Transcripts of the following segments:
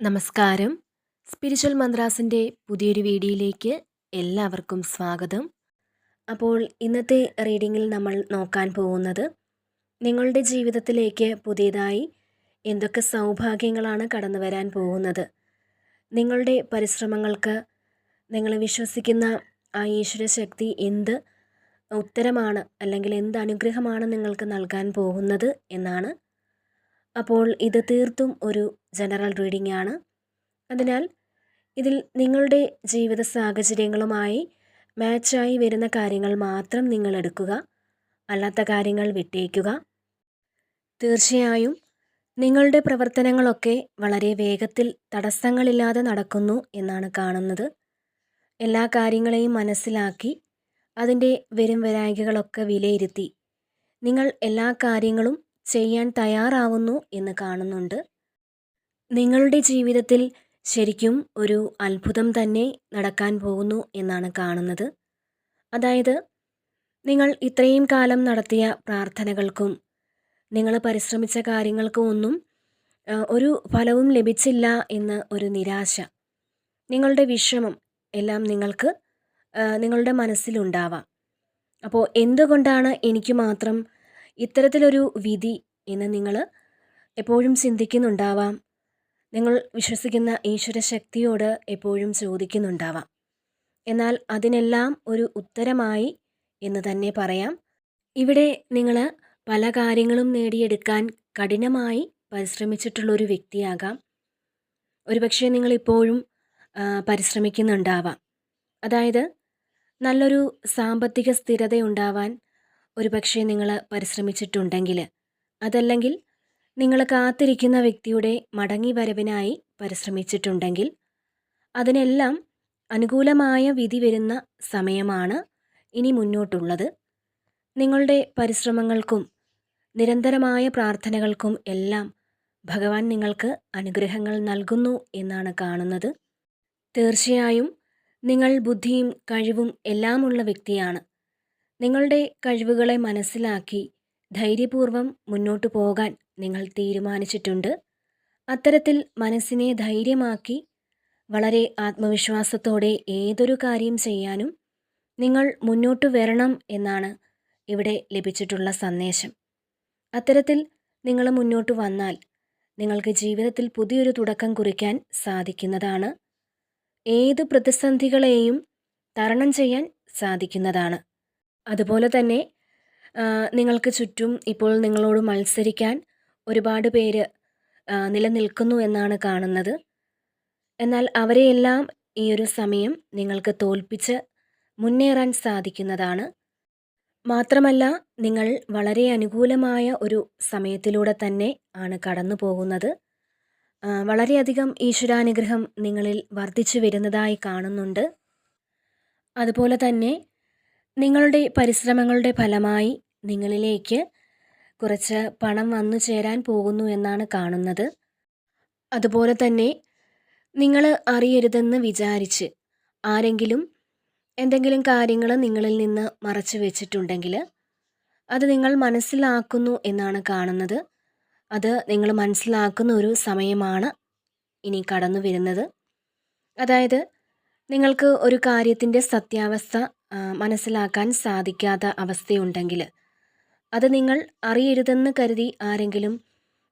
നമസ്കാരം. സ്പിരിച്വൽ മന്ത്രാസിന്റെ പുതിയൊരു വീഡിയോയിലേക്ക് എല്ലാവർക്കും സ്വാഗതം. അപ്പോൾ ഇന്നത്തെ റീഡിങ്ങിൽ നമ്മൾ നോക്കാൻ പോകുന്നത് നിങ്ങളുടെ ജീവിതത്തിലേക്ക് പുതിയതായി എന്തൊക്കെ സൗഭാഗ്യങ്ങളാണ് കടന്നു വരാൻ പോകുന്നത്? നിങ്ങളുടെ പരിശ്രമങ്ങൾക്ക് നിങ്ങൾ വിശ്വസിക്കുന്ന ആ ഈശ്വര ശക്തി എന്ത്? ഉത്തരമാണ് അല്ലെങ്കിൽ എന്ത് അനുഗ്രഹമാണ് നിങ്ങൾക്ക് നൽകാൻ പോകുന്നത് എന്നാണ് അപ്പോൾ ഇത് തീർത്തും ഒരു ജനറൽ റീഡിംഗ് ആണ് അതിനാൽ ഇതിൽ നിങ്ങളുടെ ജീവിത സാഹചര്യങ്ങളുമായി മാച്ചായി വരുന്ന കാര്യങ്ങൾ മാത്രം നിങ്ങൾ എടുക്കുക. അല്ലാത്ത കാര്യങ്ങൾ വിട്ടേക്കുക. തീർച്ചയായും നിങ്ങളുടെ പ്രവർത്തനങ്ങളൊക്കെ വളരെ വേഗത്തിൽ തടസ്സങ്ങളില്ലാതെ നടക്കുന്നു എന്നാണ് കാണുന്നത്. എല്ലാ കാര്യങ്ങളെയും മനസ്സിലാക്കി അതിന്റെ വരും വരായികളൊക്കെ വിലയിരുത്തി. നിങ്ങൾ എല്ലാ കാര്യങ്ങളും ചെയ്യാൻ തയ്യാറാവുന്നു എന്ന് കാണുന്നുണ്ട്. നിങ്ങളുടെ ജീവിതത്തിൽ ശരിക്കും ഒരു അത്ഭുതം തന്നെ നടക്കാൻ പോകുന്നു എന്നാണ് കാണുന്നത്. അതായത് നിങ്ങൾ ഇത്രയും കാലം നടത്തിയ പ്രാർത്ഥനകൾക്കും നിങ്ങൾ പരിശ്രമിച്ച കാര്യങ്ങൾക്കും ഒന്നും ഒരു ഫലവും ലഭിച്ചില്ല എന്ന് ഒരു നിരാശ നിങ്ങളുടെ വിഷമം എല്ലാം നിങ്ങൾക്ക് നിങ്ങളുടെ മനസ്സിലുണ്ടാവാം. അപ്പോൾ എന്തുകൊണ്ടാണ് എനിക്ക് മാത്രം ഇത്തരത്തിലൊരു വിധി എന്ന് നിങ്ങൾ എപ്പോഴും ചിന്തിക്കുന്നുണ്ടാവാം. നിങ്ങൾ വിശ്വസിക്കുന്ന ഈശ്വര ശക്തിയോട് എപ്പോഴും ചോദിക്കുന്നുണ്ടാവാം. എന്നാൽ അതിനെല്ലാം ഒരു ഉത്തരമായി എന്ന് തന്നെ പറയാം. ഇവിടെ നിങ്ങൾ പല കാര്യങ്ങളും നേടിയെടുക്കാൻ കഠിനമായി പരിശ്രമിച്ചിട്ടുള്ളൊരു വ്യക്തിയാകാം. ഒരുപക്ഷെ നിങ്ങളിപ്പോഴും പരിശ്രമിക്കുന്നുണ്ടാവാം. അതായത് നല്ലൊരു സാമ്പത്തിക സ്ഥിരത ഉണ്ടാവാൻ ഒരുപക്ഷെ നിങ്ങൾ പരിശ്രമിച്ചിട്ടുണ്ടെങ്കിൽ അതല്ലെങ്കിൽ നിങ്ങൾ കാത്തിരിക്കുന്ന വ്യക്തിയുടെ മടങ്ങി വരവിനായി പരിശ്രമിച്ചിട്ടുണ്ടെങ്കിൽ അതിനെല്ലാം അനുകൂലമായ വിധി വരുന്ന സമയമാണ് ഇനി മുന്നോട്ടുള്ളത്. നിങ്ങളുടെ പരിശ്രമങ്ങൾക്കും നിരന്തരമായ പ്രാർത്ഥനകൾക്കും എല്ലാം ഭഗവാൻ നിങ്ങൾക്ക് അനുഗ്രഹങ്ങൾ നൽകുന്നു എന്നാണ് കാണുന്നത്. തീർച്ചയായും നിങ്ങൾ ബുദ്ധിയും കഴിവും എല്ലാമുള്ള വ്യക്തിയാണ്. നിങ്ങളുടെ കഴിവുകളെ മനസ്സിലാക്കി ധൈര്യപൂർവം മുന്നോട്ടു പോകാൻ നിങ്ങൾ തീരുമാനിച്ചിട്ടുണ്ട്. അത്തരത്തിൽ മനസ്സിനെ ധൈര്യമാക്കി വളരെ ആത്മവിശ്വാസത്തോടെ ഏതൊരു കാര്യം ചെയ്യാനും നിങ്ങൾ മുന്നോട്ട് വരണം എന്നാണ് ഇവിടെ ലഭിച്ചിട്ടുള്ള സന്ദേശം. അത്തരത്തിൽ നിങ്ങൾ മുന്നോട്ട് വന്നാൽ നിങ്ങൾക്ക് ജീവിതത്തിൽ പുതിയൊരു തുടക്കം കുറിക്കാൻ സാധിക്കുന്നതാണ്. ഏത് പ്രതിസന്ധികളെയും തരണം ചെയ്യാൻ സാധിക്കുന്നതാണ്. അതുപോലെ തന്നെ നിങ്ങൾക്ക് ചുറ്റും ഇപ്പോൾ നിങ്ങളോട് മത്സരിക്കാൻ ഒരുപാട് പേര് നിലനിൽക്കുന്നു എന്നാണ് കാണുന്നത്. എന്നാൽ അവരെയെല്ലാം ഈ ഒരു സമയം നിങ്ങൾക്ക് തോൽപ്പിച്ച് മുന്നേറാൻ സാധിക്കുന്നതാണ്. മാത്രമല്ല നിങ്ങൾ വളരെ അനുകൂലമായ ഒരു സമയത്തിലൂടെ തന്നെ ആണ് കടന്നു പോകുന്നത്. വളരെയധികം ഈശ്വരാനുഗ്രഹം നിങ്ങളിൽ വർദ്ധിച്ചു വരുന്നതായി കാണുന്നുണ്ട്. അതുപോലെ തന്നെ നിങ്ങളുടെ പരിശ്രമങ്ങളുടെ ഫലമായി നിങ്ങളിലേക്ക് കുറച്ച് പണം വന്നു ചേരാൻ പോകുന്നു എന്നാണ് കാണുന്നത്. അതുപോലെ തന്നെ നിങ്ങൾ അറിയരുതെന്ന് വിചാരിച്ച് ആരെങ്കിലും എന്തെങ്കിലും കാര്യങ്ങൾ നിങ്ങളിൽ നിന്ന് മറച്ചു വെച്ചിട്ടുണ്ടെങ്കിൽ അത് നിങ്ങൾ മനസ്സിലാക്കുന്നു എന്നാണ് കാണുന്നത്. അത് നിങ്ങൾ മനസ്സിലാക്കുന്ന ഒരു സമയമാണ് ഇനി കടന്നു വരുന്നത്. അതായത് നിങ്ങൾക്ക് ഒരു കാര്യത്തിന്റെ സത്യാവസ്ഥ മനസ്സിലാക്കാൻ സാധിക്കാത്ത അവസ്ഥയുണ്ടെങ്കിൽ അത് നിങ്ങൾ അറിയരുതെന്ന് കരുതി ആരെങ്കിലും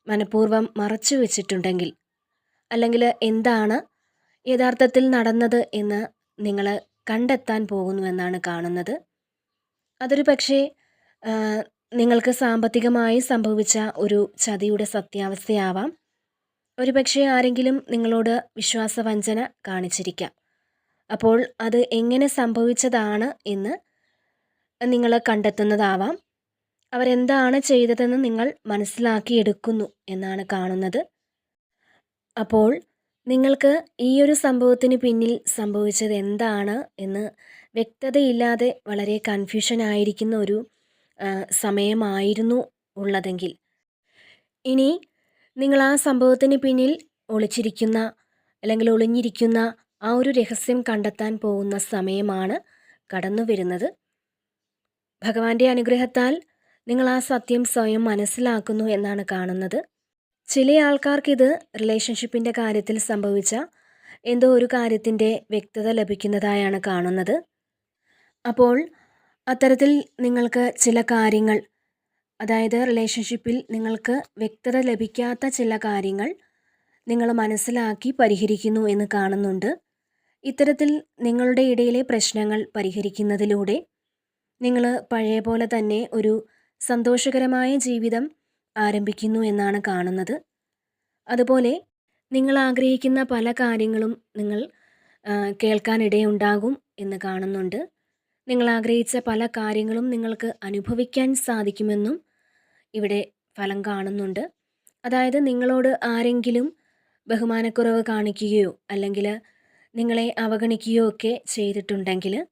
മനഃപൂർവം മറച്ചു വെച്ചിട്ടുണ്ടെങ്കിൽ അല്ലെങ്കിൽ എന്താണ് യഥാർത്ഥത്തിൽ നടന്നത് എന്ന് നിങ്ങൾ കണ്ടെത്താൻ പോകുന്നുവെന്നാണ് കാണുന്നത്. അതൊരു പക്ഷേ നിങ്ങൾക്ക് സാമ്പത്തികമായി സംഭവിച്ച ഒരു ചതിയുടെ സത്യാവസ്ഥയാവാം. ഒരുപക്ഷെ ആരെങ്കിലും നിങ്ങളോട് വിശ്വാസവഞ്ചന കാണിച്ചിരിക്കാം. അപ്പോൾ അത് എങ്ങനെ സംഭവിച്ചതാണ് എന്ന് നിങ്ങൾ കണ്ടെത്തുന്നതാവാം. അവരെന്താണ് ചെയ്തതെന്ന് നിങ്ങൾ മനസ്സിലാക്കിയെടുക്കുന്നു എന്നാണ് കാണുന്നത്. അപ്പോൾ നിങ്ങൾക്ക് ഈ ഒരു സംഭവത്തിന് പിന്നിൽ സംഭവിച്ചത് എന്താണ് എന്ന് വ്യക്തതയില്ലാതെ വളരെ കൺഫ്യൂഷൻ ആയിരിക്കുന്ന ഒരു സമയമായിരുന്നു ഉള്ളതെങ്കിൽ. ഇനി നിങ്ങൾ ആ സംഭവത്തിന് പിന്നിൽ ഒളിച്ചിരിക്കുന്ന അല്ലെങ്കിൽ ഒളിഞ്ഞിരിക്കുന്ന ആ ഒരു രഹസ്യം കണ്ടെത്താൻ പോകുന്ന സമയമാണ് കടന്നു വരുന്നത്. ഭഗവാന്റെ അനുഗ്രഹത്താൽ നിങ്ങൾ ആ സത്യം സ്വയം മനസ്സിലാക്കുന്നു എന്നാണ് കാണുന്നത്. ചില ആൾക്കാർക്കിത് റിലേഷൻഷിപ്പിന്റെ കാര്യത്തിൽ സംഭവിച്ച എന്തോ ഒരു കാര്യത്തിന്റെ വ്യക്തത ലഭിക്കുന്നതായാണ് കാണുന്നത്. അപ്പോൾ അത്തരത്തിൽ നിങ്ങൾക്ക് ചില കാര്യങ്ങൾ അതായത് റിലേഷൻഷിപ്പിൽ നിങ്ങൾക്ക് വ്യക്തത ലഭിക്കാത്ത ചില കാര്യങ്ങൾ നിങ്ങൾ മനസ്സിലാക്കി പരിഹരിക്കുന്നു എന്ന് കാണുന്നുണ്ട്. ഇത്തരത്തിൽ നിങ്ങളുടെ ഇടയിലെ പ്രശ്നങ്ങൾ പരിഹരിക്കുന്നതിലൂടെ നിങ്ങൾ പഴയ പോലെ തന്നെ ഒരു സന്തോഷകരമായ ജീവിതം ആരംഭിക്കുന്നു എന്നാണ് കാണുന്നത്. അതുപോലെ നിങ്ങൾ ആഗ്രഹിക്കുന്ന പല കാര്യങ്ങളും നിങ്ങൾ കേൾക്കാനിടയുണ്ടാകും എന്ന് കാണുന്നുണ്ട്. നിങ്ങൾ ആഗ്രഹിച്ച പല കാര്യങ്ങളും നിങ്ങൾക്ക് അനുഭവിക്കാൻ സാധിക്കുമെന്നും ഇവിടെ ഫലം കാണുന്നുണ്ട്. അതായത് നിങ്ങളോട് ആരെങ്കിലും ബഹുമാനക്കുറവ് കാണിക്കുകയോ അല്ലെങ്കിൽ നിങ്ങളെ അവഗണിക്കുകയോ ഒക്കെ ചെയ്തിട്ടുണ്ടെങ്കിൽ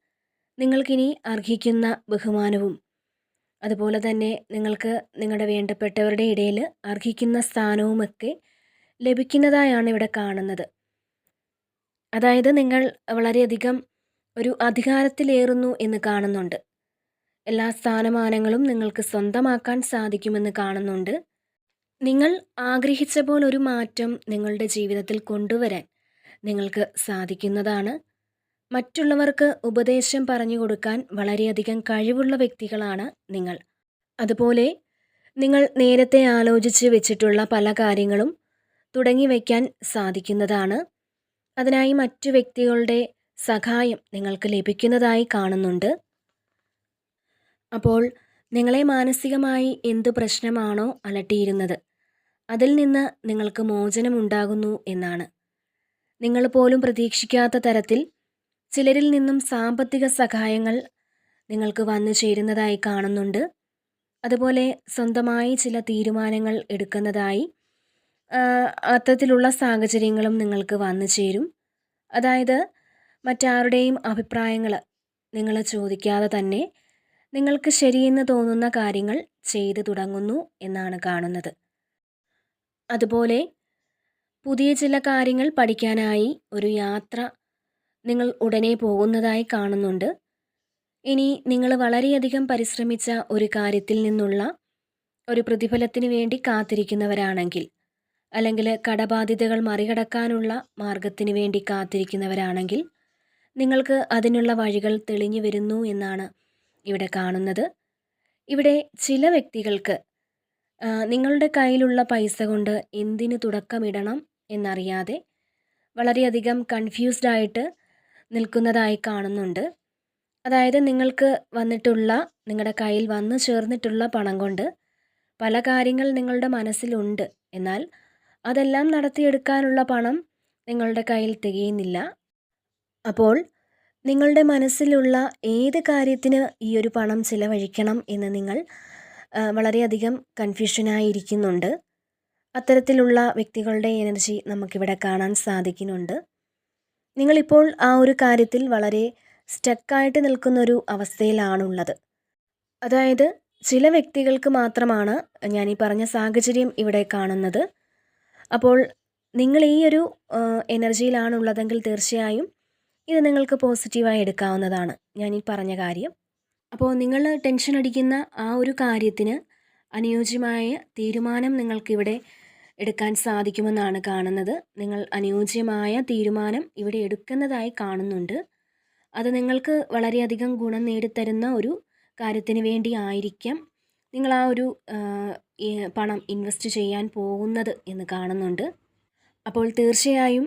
നിങ്ങൾക്കിനി അർഹിക്കുന്ന ബഹുമാനവും അതുപോലെ തന്നെ നിങ്ങൾക്ക് നിങ്ങളുടെ വേണ്ടപ്പെട്ടവരുടെ ഇടയിൽ അർഹിക്കുന്ന സ്ഥാനവുമൊക്കെ ലഭിക്കുന്നതായാണ് ഇവിടെ കാണുന്നത്. അതായത് നിങ്ങൾ വളരെയധികം ഒരു അധികാരത്തിലേറുന്നു എന്ന് കാണുന്നുണ്ട്. എല്ലാ സ്ഥാനമാനങ്ങളും നിങ്ങൾക്ക് സ്വന്തമാക്കാൻ സാധിക്കുമെന്ന് കാണുന്നുണ്ട്. നിങ്ങൾ ആഗ്രഹിച്ച പോലൊരു മാറ്റം നിങ്ങളുടെ ജീവിതത്തിൽ കൊണ്ടുവരാൻ നിങ്ങൾക്ക് സാധിക്കുന്നതാണ്. മറ്റുള്ളവർക്ക് ഉപദേശം പറഞ്ഞു കൊടുക്കാൻ വളരെയധികം കഴിവുള്ള വ്യക്തികളാണ് നിങ്ങൾ. അതുപോലെ നിങ്ങൾ നേരത്തെ ആലോചിച്ച് വെച്ചിട്ടുള്ള പല കാര്യങ്ങളും തുടങ്ങി വയ്ക്കാൻ സാധിക്കുന്നതാണ്. അതിനായി മറ്റു വ്യക്തികളുടെ സഹായം നിങ്ങൾക്ക് ലഭിക്കുന്നതായി കാണുന്നുണ്ട്. അപ്പോൾ നിങ്ങളെ മാനസികമായി എന്ത് പ്രശ്നമാണോ അലട്ടിയിരുന്നത് അതിൽ നിന്ന് നിങ്ങൾക്ക് മോചനമുണ്ടാകുന്നു എന്നാണ്. നിങ്ങൾ പോലും പ്രതീക്ഷിക്കാത്ത തരത്തിൽ ചിലരിൽ നിന്നും സാമ്പത്തിക സഹായങ്ങൾ നിങ്ങൾക്ക് വന്നു ചേരുന്നതായി കാണുന്നുണ്ട്. അതുപോലെ സ്വന്തമായി ചില തീരുമാനങ്ങൾ എടുക്കുന്നതായി അത്തരത്തിലുള്ള സാഹചര്യങ്ങളും നിങ്ങൾക്ക് വന്നു ചേരും. അതായത് മറ്റാരുടെയും അഭിപ്രായങ്ങൾ നിങ്ങൾ ചോദിക്കാതെ തന്നെ നിങ്ങൾക്ക് ശരിയെന്ന് തോന്നുന്ന കാര്യങ്ങൾ ചെയ്തു തുടങ്ങുന്നു എന്നാണ് കാണുന്നത്. അതുപോലെ പുതിയ ചില കാര്യങ്ങൾ പഠിക്കാനായി ഒരു യാത്ര നിങ്ങൾ ഉടനെ പോകുന്നതായി കാണുന്നുണ്ട്. ഇനി നിങ്ങൾ വളരെയധികം പരിശ്രമിച്ച ഒരു കാര്യത്തിൽ നിന്നുള്ള ഒരു പ്രതിഫലത്തിന് വേണ്ടി കാത്തിരിക്കുന്നവരാണെങ്കിൽ അല്ലെങ്കിൽ കടബാധ്യതകൾ മറികടക്കാനുള്ള മാർഗത്തിന് വേണ്ടി കാത്തിരിക്കുന്നവരാണെങ്കിൽ നിങ്ങൾക്ക് അതിനുള്ള വഴികൾ തെളിഞ്ഞു വരുന്നു എന്നാണ് ഇവിടെ കാണുന്നത്. ഇവിടെ ചില വ്യക്തികൾക്ക് നിങ്ങളുടെ കയ്യിലുള്ള പൈസ കൊണ്ട് എന്തിന് തുടക്കമിടണം എന്നറിയാതെ വളരെയധികം കൺഫ്യൂസ്ഡ് ആയിട്ട് നിൽക്കുന്നതായി കാണുന്നുണ്ട്. അതായത് നിങ്ങൾക്ക് വന്നിട്ടുള്ള നിങ്ങളുടെ കയ്യിൽ വന്നു ചേർന്നിട്ടുള്ള പണം കൊണ്ട് പല കാര്യങ്ങൾ നിങ്ങളുടെ മനസ്സിലുണ്ട്. എന്നാൽ അതെല്ലാം നടത്തിയെടുക്കാനുള്ള പണം നിങ്ങളുടെ കയ്യിൽ തികയുന്നില്ല. അപ്പോൾ നിങ്ങളുടെ മനസ്സിലുള്ള ഏത് കാര്യത്തിന് ഈ ഒരു പണം ചിലവഴിക്കണം എന്ന് നിങ്ങൾ വളരെയധികം കൺഫ്യൂഷനായിരിക്കുന്നുണ്ട് അത്തരത്തിലുള്ള വ്യക്തികളുടെ എനർജി നമുക്കിവിടെ കാണാൻ സാധിക്കുന്നുണ്ട്. നിങ്ങളിപ്പോൾ ആ ഒരു കാര്യത്തിൽ വളരെ സ്റ്റക്കായിട്ട് നിൽക്കുന്നൊരു അവസ്ഥയിലാണുള്ളത്. അതായത് ചില വ്യക്തികൾക്ക് മാത്രമാണ് ഞാൻ ഈ പറഞ്ഞ സാഹചര്യം ഇവിടെ കാണുന്നത്. അപ്പോൾ നിങ്ങൾ ഈ ഒരു എനർജിയിലാണുള്ളതെങ്കിൽ തീർച്ചയായും ഇത് നിങ്ങൾക്ക് പോസിറ്റീവായി എടുക്കാവുന്നതാണ് ഞാൻ ഈ പറഞ്ഞ കാര്യം. അപ്പോൾ നിങ്ങൾ ടെൻഷൻ അടിക്കുന്ന ആ ഒരു കാര്യത്തിന് അനുയോജ്യമായ തീരുമാനം നിങ്ങൾക്കിവിടെ എടുക്കാൻ സാധിക്കുമെന്നാണ് കാണുന്നത്. നിങ്ങൾ അനുയോജ്യമായ തീരുമാനം ഇവിടെ എടുക്കുന്നതായി കാണുന്നുണ്ട്. അത് നിങ്ങൾക്ക് വളരെയധികം ഗുണം നേടിത്തരുന്ന ഒരു കാര്യത്തിന് വേണ്ടി ആയിരിക്കാം. നിങ്ങൾ ആ ഒരു പണം ഇൻവെസ്റ്റ് ചെയ്യാൻ പോകുന്നത് എന്ന് കാണുന്നുണ്ട്. അപ്പോൾ തീർച്ചയായും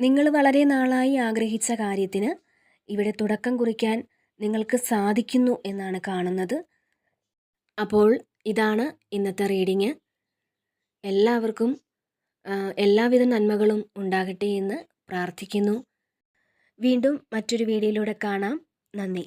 നിങ്ങൾ വളരെ നാളായി ആഗ്രഹിച്ച കാര്യത്തിന് ഇവിടെ തുടക്കം കുറിക്കാൻ നിങ്ങൾക്ക് സാധിക്കുന്നു എന്നാണ് കാണുന്നത്. അപ്പോൾ ഇതാണ് ഇന്നത്തെ റീഡിങ്. എല്ലാവർക്കും എല്ലാവിധ നന്മകളും ഉണ്ടാകട്ടെ എന്ന് പ്രാർത്ഥിക്കുന്നു. വീണ്ടും മറ്റൊരു വീഡിയോയിലൂടെ കാണാം. നന്ദി.